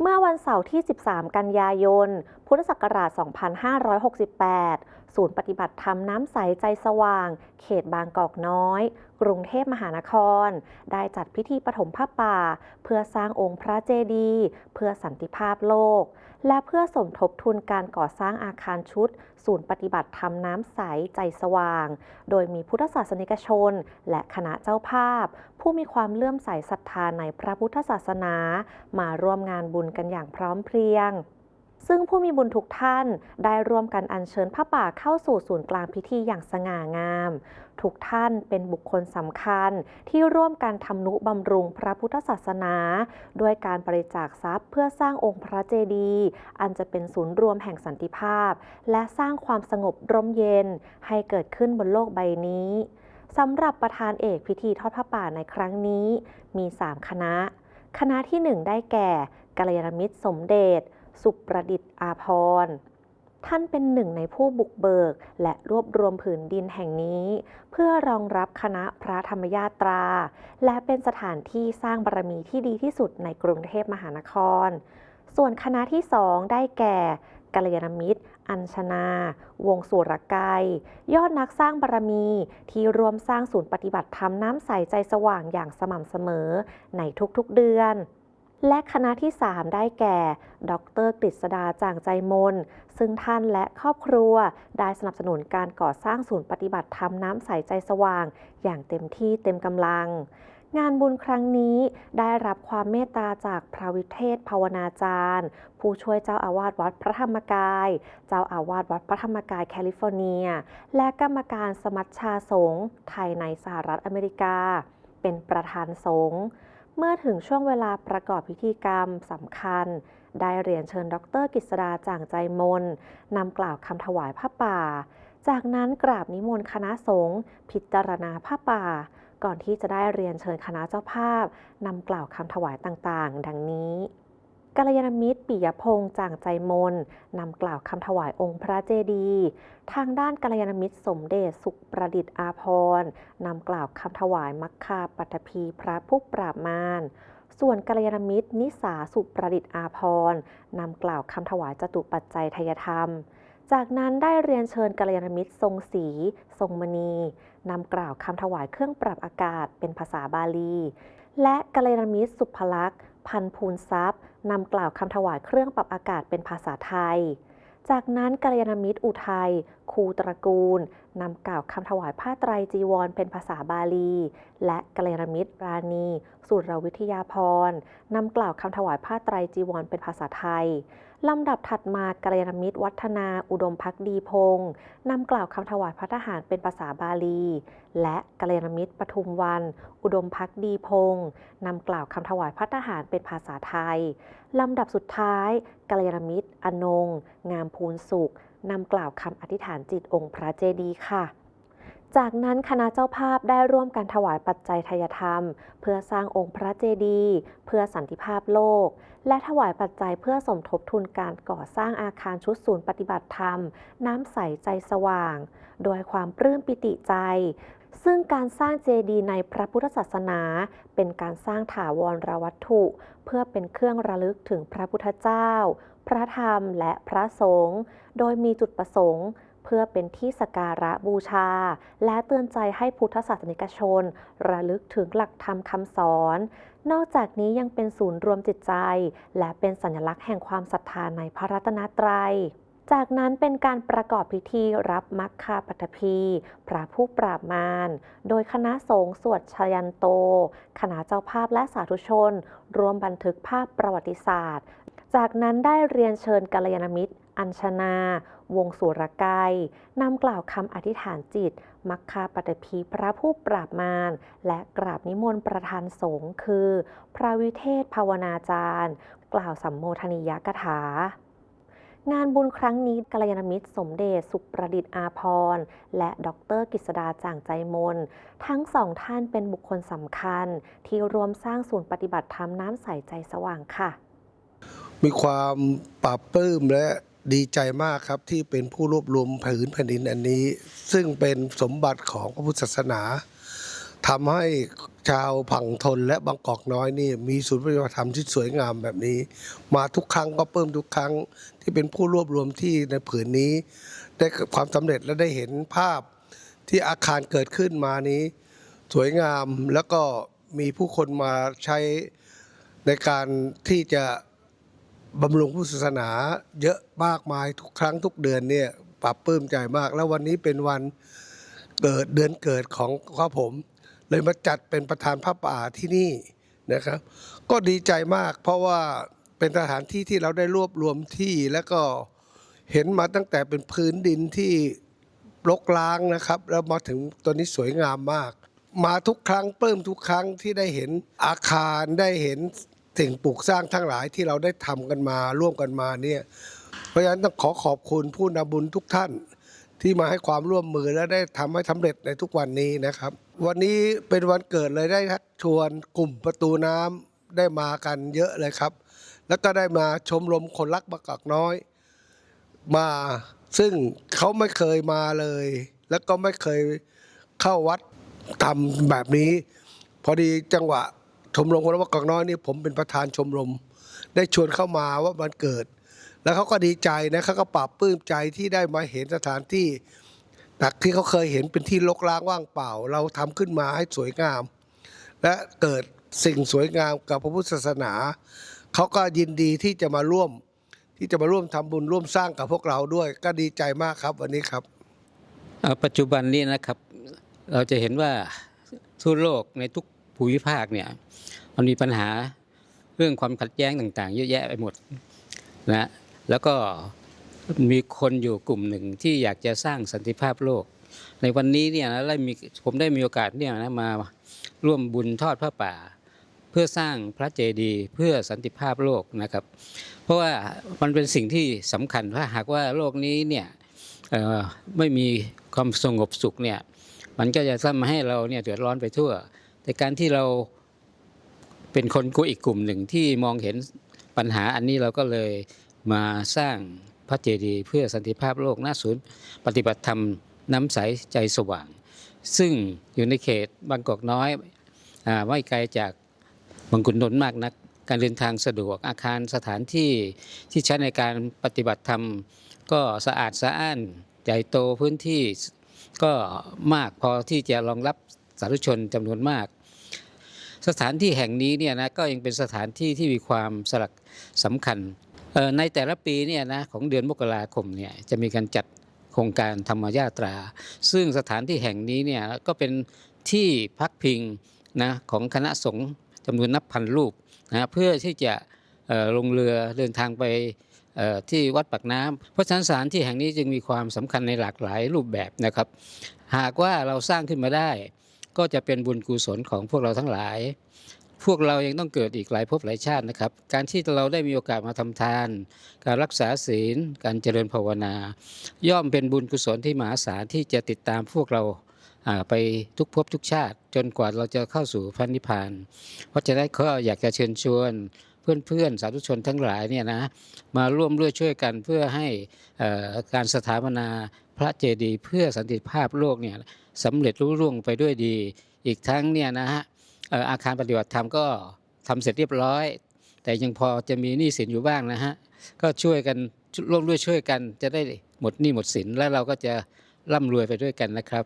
เมื่อวันเสาร์ที่ 13 กันยายน พุทธศักราช 2568 ศูนย์ปฏิบัติธรรมน้ำใสใจสว่าง เขตบางกอกน้อย กรุงเทพมหานคร ได้จัดพิธีปฐมผ้าป่า เพื่อสร้างองค์พระเจดีย์เพื่อสันติภาพโลก และเพื่อสมทบทุนการก่อสร้างอาคารชุด ศูนย์ปฏิบัติธรรมน้ำใสใจสว่าง โดยมีพุทธศาสนิกชน และคณะเจ้าภาพ ผู้มีความเลื่อมใสศรัทธาในพระพุทธศาสนา มาร่วมงานบุญกันอย่างพร้อมเพรียง ซึ่งผู้มีบุญทุกท่านได้ร่วมกันอัญเชิญผ้าป่าเข้าสู่ศูนย์กลางพิธีอย่างสง่างาม ทุกท่านเป็นบุคคลสำคัญที่ร่วมกันทำนุบำรุงพระพุทธศาสนา ด้วยการบริจาคทรัพย์เพื่อสร้างองค์พระเจดีย์อันจะเป็นศูนย์รวมแห่งสันติภาพ และสร้างความสงบร่มเย็น ให้เกิดขึ้นบนโลกใบนี้สำหรับประธานเอกพิธีทอดผ้าป่าในครั้งนี้ มี 3 คณะ คณะที่ 1 ได้แก่กัลยาณมิตรสมเด็จ สุประดิษฐ์อาภรท่านเป็นหนึ่งในผู้บุกเบิก และรวบรวมผืนดินแห่งนี้ เพื่อรองรับคณะพระธรรมยาตรา และเป็นสถานที่สร้างบารมีที่ดีที่สุดในกรุงเทพมหานคร ส่วนคณะที่สองได้แก่กัลยาณมิตร อัญชนา วงสุรกายยอดนักสร้างบารมีที่รวมสร้างศูนย์ปฏิบัติธรรมน้ำใสใจสว่างอย่างสม่ำเสมอในทุกๆเดือน และคณะที่ 3 ได้แก่ ดรกฤษดาจ่างใจมน ซึ่งท่านและครอบครัวได้สนับสนุนการก่อสร้างศูนย์ปฏิบัติธรรมน้ำใสใจสว่าง อย่างเต็มที่เต็มกำลัง งานบุญครั้งนี้ได้รับความเมตตาจากพระวิเทศภาวนาจารย์ ผู้ช่วยเจ้าอาวาสวัดพระธรรมกาย เจ้าอาวาสวัดพระธรรมกายแคลิฟอร์เนีย และกรรมการสมัชชาสงฆ์ไทยในสหรัฐอเมริกา เป็นประธานสงฆ์ เมื่อถึงช่วงเวลาประกอบพิธีกรรมสำคัญ ได้เรียนเชิญดรกฤษดาจ่างใจมนนำกล่าวคำถวายผ้าป่า จากนั้นกราบนิมนต์คณะสงฆ์พิจารณาผ้าป่า ก่อนที่จะได้เรียนเชิญคณะเจ้าภาพนำกล่าวคำถวายต่างๆ ดังนี้ กัลยาณมิตรปิยพงษ์จ่างใจมนนำกล่าวคำถวายองค์พระเจดีย์ทางด้านกัลยาณมิตรสมเด็จสุขประดิษฐ์อาภรนำกล่าวคำถวายมัคคาปัตภีพระผู้ปราบมารส่วนกัลยาณมิตร นิสาสุประดิษฐ์อาภรนำกล่าวคำถวายจตุปัจจัยทยธรรม จากนั้นได้เรียนเชิญกัลยาณมิตรทรงศรีทรงมณีนำกล่าวคำถวายเครื่องปรับอากาศเป็นภาษาบาลี และกัลยาณมิตรสุภลักษณ์ พันภูนทรัพย์นำกล่าวคำถวายเครื่องปรับอากาศเป็นภาษาไทย จากนั้นกัลยาณมิตรอุทัยครูตระกูลนำกล่าวคำถวายผ้าไตรจีวร เป็นภาษาบาลี และกัลยาณมิตรราณีสุรวิทยาพรนำกล่าวคำถวายผ้าไตรจีวร เป็นภาษาไทย ลำดับถัดมากัลยาณมิตรวัฒนาอุดมพักดีพงศ์นำกล่าวคำถวายพระทหารเป็นภาษาบาลี และกัลยาณมิตรปทุมวัน อุดมพักดีพงศ์นำกล่าวคำถวายพระทหารเป็นภาษาไทย ลำดับสุดท้ายกัลยาณมิตรอนง งามพูนสุขนำกล่าวคำอธิษฐานจิตองค์พระเจดีย์ค่ะ จากนั้นคณะเจ้าภาพได้ร่วมกันถวายปัจจัยทายธรรม เพื่อสร้างองค์พระเจดีย์เพื่อสันติภาพโลก และถวายปัจจัยเพื่อสมทบทุนการก่อสร้างอาคารชุดศูนย์ปฏิบัติธรรม น้ำใสใจสว่าง โดยความปลื้มปิติใจ ซึ่งการสร้างเจดีย์ในพระพุทธศาสนา เป็นการสร้างถาวรวัตถุ เพื่อเป็นเครื่องระลึกถึงพระพุทธเจ้า พระธรรมและพระสงฆ์โดยมีจุดประสงค์ พื่อเป็นที่สการะบูชา และเตือนใจให้พุทธศาสนิกชน ระลึกถึงหลักธรรมคำสอน นอกจากนี้ยังเป็นศูนย์รวมจิตใจ และเป็นสัญลักษณ์แห่งความศรัทธาในพระรัตนตรัยจากนั้นเป็นการประกอบพิธีรับมัคคาปัตภีพระผู้ปราบมาร โดยคณะสงฆ์สวดชยันโต คณะเจ้าภาพและสาธุชน รวมบันทึกภาพประวัติศาสตร์ จากนั้นได้เรียนเชิญกัลยาณมิตร อัญชนา วงสุรกายนำกล่าวคำอธิษฐานจิต มัคคาปัตภีพระผู้ปราบมาร และกราบนิมนต์ประธานสงฆ์คือ พระวิเทศภาวนาจารย์ กล่าวสัมโมทนิยกถางานบุญครั้งนี้กัลยาณมิตรสมเด็จสุประดิษฐ์อาภรและดรกฤษดาจ่างใจมน ทั้งสองท่านเป็นบุคคลสำคัญ ที่รวมสร้างศูนย์ปฏิบัติธรรมน้ำใสใจสว่างค่ะ มีความปราบปลื้มและ ดีใจมากครับที่เป็นผู้รวบรวมผืนแผ่นดินอันนี้ ซึ่งเป็นสมบัติของพระพุทธศาสนาทำให้ชาวผังทนและบางกอกน้อยนี่มีศูนย์ปฏิบัติธรรมที่สวยงามแบบนี้ มาทุกครั้งก็เพิ่มทุกครั้งที่เป็นผู้รวบรวมที่ในผืนนี้ ได้ความสำเร็จและได้เห็นภาพที่อาคารเกิดขึ้นมานี้ สวยงามแล้วก็มีผู้คนมาใช้ในการที่จะ บำรุงผู้ศาสนาเยอะมากมายทุกครั้งทุกเดือนเนี่ยปรับปลื้มใจมาก แล้ววันนี้เป็นวันเกิดเดือนเกิดของข้าผม เลยมาจัดเป็นประธานพระป่าที่นี่นะครับ ก็ดีใจมากเพราะว่าเป็นสถานที่ที่เราได้รวบรวมที่แล้วก็เห็นมาตั้งแต่เป็นพื้นดินที่รกร้างนะครับ แล้วมาถึงตัวนี้สวยงามมาก มาทุกครั้งปลื้มทุกครั้งที่ได้เห็นอาคารได้เห็น สิ่งปลูกสร้างทั้งหลายที่เราได้ทำกันมาร่วมกันมาเนี่ยเพราะฉะนั้นต้องขอขอบคุณผู้นำบุญทุกท่านที่มาให้ความร่วมมือและได้ทำให้สำเร็จในทุกวันนี้นะครับ วันนี้เป็นวันเกิดเลยได้ชักชวนกลุ่มประตูน้ำได้มากันเยอะเลยครับ แล้วก็ได้มาชมรมคนรักบางกอกน้อย มาซึ่งเขาไม่เคยมาเลย แล้วก็ไม่เคยเข้าวัดทำแบบนี้ พอดีจังหวะ ชมรมคนรักบางกอกน้อยนี่ผมเป็นประธานชมรม ได้ชวนเข้ามาว่ามันเกิด แล้วเขาก็ดีใจนะเขาก็ปรับปลื้มใจที่ได้มาเห็นสถานที่จากที่เขาเคยเห็นเป็นที่รกร้างว่างเปล่า เราทำขึ้นมาให้สวยงาม และเกิดสิ่งสวยงามกับพระพุทธศาสนาเขาก็ยินดีที่จะมาร่วม ที่จะมาร่วมทำบุญร่วมสร้างกับพวกเราด้วย ก็ดีใจมากครับวันนี้ครับปัจจุบันนี้นะครับ เราจะเห็นว่าทั่วโลกในทุก ภูมิภาคเนี่ยมันมีปัญหาเรื่องความขัดแย้งต่างๆ เยอะแยะไปหมดนะแล้วก็มีคนอยู่กลุ่มหนึ่งที่อยากจะสร้างสันติภาพโลก ในวันนี้เนี่ยนะได้มีผมได้มีโอกาสเนี่ยนะมาร่วมบุญทอดพระป่า เพื่อสร้างพระเจดีย์เพื่อสันติภาพโลกนะครับ เพราะว่ามันเป็นสิ่งที่สำคัญถ้าหากว่าโลกนี้เนี่ยไม่มีความสงบสุขเนี่ยมันก็จะทำให้เราเนี่ยเดือดร้อนไปทั่ว แต่การที่เราเป็นคนกลุ่มอีกกลุ่มหนึ่งที่มองเห็นปัญหาอันนี้เราก็เลยมาสร้างพระเจดีย์เพื่อสันติภาพโลกหน้าศูนย์ ปฏิบัติธรรมน้ำใสใจสว่าง ซึ่งอยู่ในเขตบางกอกน้อยอาไม่ไกลจากบางขุนนนท์มากนัก การเดินทางสะดวกอาคารสถานที่ที่ใช้ในการปฏิบัติธรรม ก็สะอาดสะอ้านใหญ่โตพื้นที่ก็มากพอที่จะรองรับสาธุชนจำนวนมาก สถานที่แห่งนี้เนี่ยนะก็ยังเป็นสถานที่ที่มีความสลักสำคัญในแต่ละปีเนี่ยนะของเดือนมกราคมเนี่ยจะมีการจัดโครงการธรรมยาตรา ซึ่งสถานที่แห่งนี้เนี่ยก็เป็นที่พักพิงนะของคณะสงฆ์จำนวนนับพันรูปนะเพื่อที่จะลงเรือเดินทางไปที่วัดปากน้ำเพราะฉะนั้นสถานที่แห่งนี้จึงมีความสำคัญในหลากหลายรูปแบบนะครับ หากว่าเราสร้างขึ้นมาได้ ก็จะเป็นบุญกุศลของพวกเราทั้งหลาย พวกเรายังต้องเกิดอีกหลายภพหลายชาตินะครับ การที่เราได้มีโอกาสมาทำทาน การรักษาศีล การเจริญภาวนา ย่อมเป็นบุญกุศลที่มหาศาลที่จะติดตามพวกเราอ่าไปทุกภพทุกชาติ จนกว่าเราจะเข้าสู่พระนิพพาน เพราะฉะนั้นก็อยากจะเชิญชวน เพื่อนๆ สาธุชนทั้งหลายเนี่ยนะมาร่วมด้วยช่วยกันเพื่อให้การสถาปนาพระเจดีย์เพื่อสันติภาพโลกเนี่ยสำเร็จรุ่ร่วงไปด้วยดี อีกทั้งเนี่ยนะฮะเอ่ออาคารปฏิบัติธรรมก็ทำเสร็จเรียบร้อย แต่ยังพอจะมีหนี้สินอยู่บ้างนะฮะก็ช่วยกันร่วมด้วยช่วยกันจะได้หมดหนี้หมดสินแล้วเราก็จะร่ำรวยไปด้วยกันนะครับ